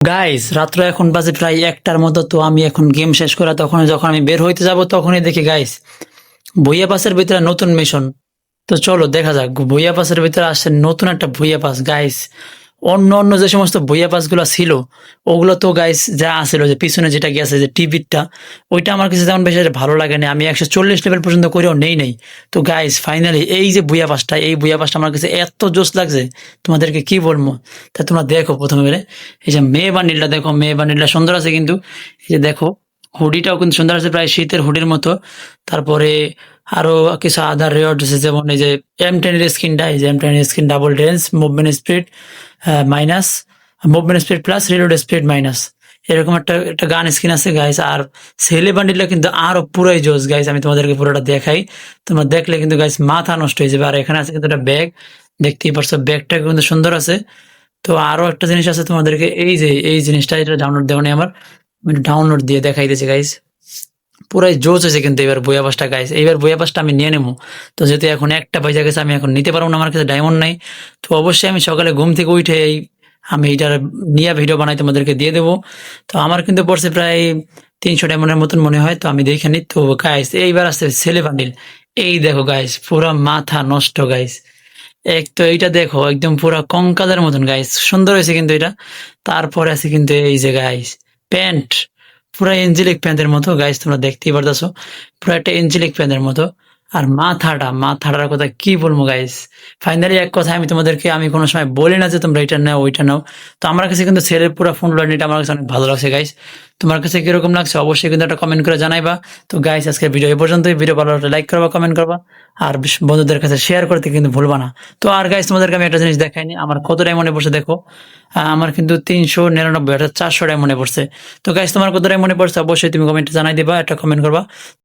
Guys রাত্র এখন বাজে প্রায় একটার মতো, তো আমি এখন গেম শেষ করা তখন যখন আমি বের হইতে যাব তখনই দেখি গাইজ ভুইয়া পাসের ভিতরে নতুন মিশন তো চলো, দেখা যাক, ভুইয়া পাসের ভিতরে আসছে নতুন একটা ভুইয়া পাস গাইস অন্য অন্য যে সমস্ত ভুইয়া পাসগুলো ছিল, ওগুলো তো গাইস যা আছিল, যে পিছনে যেটা গেছে যে টিভিটা, ওইটা আমার কাছে তেমন বেশি ভালো লাগে না আমি একশো চল্লিশ লেভেল পর্যন্ত করেও নেই নেই। তো গাইস ফাইনালি এই যে ভুইয়া পাসটা, এই ভুইয়া পাসটা আমার কাছে এত জোশ লাগছে, তোমাদেরকে কি বলব? তা তোমরা দেখো প্রথমে বেরে এই যে মেয়ে বা বান্ডিলটা দেখো, মেয়ে বা বান্ডিলটা সুন্দর আছে কিন্তু। এই যে দেখো, হুডিটাও কিন্তু সুন্দর আছে, প্রায় শীতের হুডির মতো। তারপরে আরও কিছু আদার রেওয়ার্ড আছে, যেমন এই যে এম টেনের স্ক্রিনটা এই যে এম টেনের screen double dense movement speed minus movement speed plus reload speed minus এরকম একটা একটা গান স্ক্রিন আছে গাইস আর ছেলে বান্ডিলটা কিন্তু আরও পুরাই জোস গাইস আমি তোমাদেরকে পুরোটা দেখাই। তোমরা দেখলে কিন্তু গাইস মাথা নষ্ট হয়ে যাবে। আর এখানে আছে কিন্তু একটা ব্যাগ দেখতেই পারছ ব্যাগটা কিন্তু সুন্দর আছে। তো আরও একটা জিনিস আছে তোমাদেরকে, এই যে, এই জিনিসটা এটা ডাউনলোড দেওয়া নেই আমার ডাউনলোড দিয়ে দেখাইতেছি গাইস পুরাই জোস হয়েছে কিন্তু এবার বইয়া পাসটা গাইস এইবার বইয়া পাসটা আমি নিয়ে নেব। তো যেহেতু এখন একটা পয়সা গেছে, আমি এখন নিতে পারব না, আমার কাছে ডায়মন্ড নাই। তো অবশ্যই আমি সকালে ঘুম থেকে উঠে এই, আমি এইটার নিয়ে ভিডিও বানাই তোমাদেরকে দিয়ে দেবো। তো আমার কিন্তু পড়ছে প্রায় তিনশো ডায়মন্ডের মতন মনে হয়, তো আমি দেখে নিই। তো গাইস এইবার আসছে ছেলে বান্ডিল এই দেখো গাইস পুরা মাথা নষ্ট গাইস এক তো এইটা দেখো, একদম পুরা কঙ্কালের মতন গাইস সুন্দর হয়েছে কিন্তু এটা। তারপরে আছে কিন্তু এই যে গাইস প্যান্ট পুরা এঞ্জেলিক প্যান্টের মতো গাইস তোমরা দেখতেই পারতেছো। পুরো একটা এঞ্জেলিক প্যান্টের মতো। আর মাথাটা, মাথাটার কথা কি বলব গাইস ফাইনালি এক কথা আমি তোমাদেরকে, আমি কোনো সময় বলি না যে তোমরা এটা নাও, ওইটা নাও। তো আমার কাছে কিন্তু ছেলের পুরো ফোন এটা আমার কাছে অনেক ভালো লাগছে গাইস তোমার কাছে কীরকম লাগছে অবশ্যই কিন্তু একটা কমেন্ট করে জানাইবা। তো গাইস আজকে ভিডিও এই পর্যন্তই। ভিডিও ভালো লাগলে লাইক করবা কমেন্ট করবা। আর বন্ধুদের কাছে শেয়ার করতে কিন্তু ভুলবা না। তো আর গাইস তোমাদেরকে আমি একটা জিনিস দেখাইনি। আমার কত মনে পড়ছে দেখো। আমার কিন্তু তিনশো নিরানব্বই, অর্থাৎ চারশো মনে পড়ছে। তো গাইস তোমার কত মনে পড়ছে অবশ্যই তুমি কমেন্টে জানাই দিবা, একটা কমেন্ট করবা।